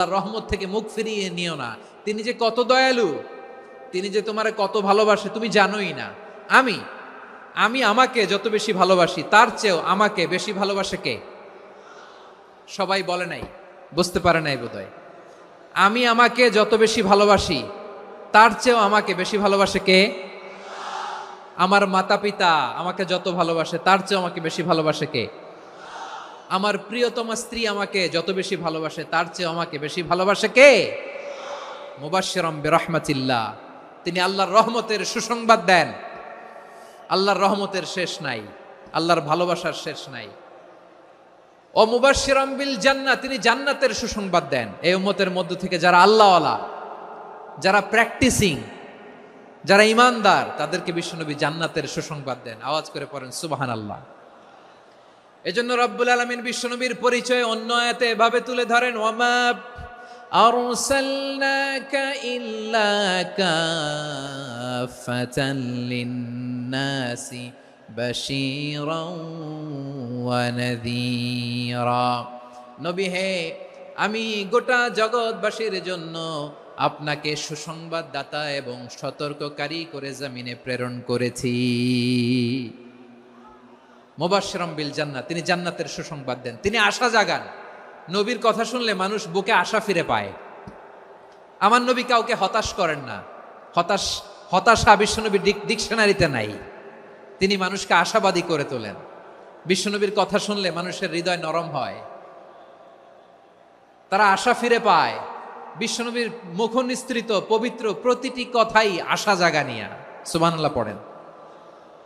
তার রহমত থেকে মুখ ফিরিয়ে নিও না। তিনি যে কত দয়ালু, তিনি যে তোমারে কত ভালোবাসে, তুমি জানোই না। আমি আমি আমাকে যত বেশি ভালোবাসি, তার চেয়েও আমাকে বেশি ভালোবাসে কে? সবাই বলে নাই, বুঝতে পারে নাই বোধহয়। আমি আমাকে যত বেশি ভালোবাসি, তার চেয়েও আমাকে বেশি ভালোবাসে কে? আমার মাতা পিতা আমাকে যত ভালোবাসে, তার চেয়েও আমাকে বেশি ভালোবাসে কে? আমার প্রিয়তমা স্ত্রী আমাকে যত বেশি ভালোবাসে, তার চেয়ে আমাকে বেশি ভালোবাসে কে? মুবাশশিরাম বিরহমাতিল্লাহ। তিনি আল্লাহর রহমতের সুসংবাদ দেন। আল্লাহর রহমতের শেষ নাই, আল্লাহর ভালোবাসার শেষ নাই। ও মুবাশশিরাম বিল জান্নাত তিনি জান্নাতের সুসংবাদ দেন। এই উম্মতের মধ্য থেকে যারা আল্লাহওয়ালা, যারা প্র্যাকটিসিং, যারা ইমানদার, তাদেরকে বিশ্বনবী জান্নাতের সুসংবাদ দেন। আওয়াজ করে পড়েন সুবাহান আল্লাহ এজন্য রব্বুল আলমিন বিশ্বনবীর পরিচয় অন্য আয়াতে এভাবে তুলে ধরেন ওয়ামা أرسلناك إلا كافة للناس بشيرا ونذيرا নবী হে আমি গোটা জগৎবাসীর জন্য আপনাকে সুসংবাদদাতা এবং সতর্ককারী করে জামিনে প্রেরণ করেছি মোবাশরম বিল জান্নাত, তিনি জান্নাতের সুসংবাদ দেন। তিনি আশা জাগান। নবীর কথা শুনলে মানুষ বুকে আশা ফিরে পায়। আমার নবী কাউকে হতাশ করেন না। হতাশ, হতাশা বিশ্বনবীর ডিকশনারিতে নাই। তিনি মানুষকে আশাবাদী করে তোলেন। বিশ্বনবীর কথা শুনলে মানুষের হৃদয় নরম হয়। তারা আশা ফিরে পায়। বিশ্বনবীর মুখ নিস্তৃত পবিত্র প্রতিটি কথাই আশা জাগানিয়া। সুবহানাল্লাহ পড়েন।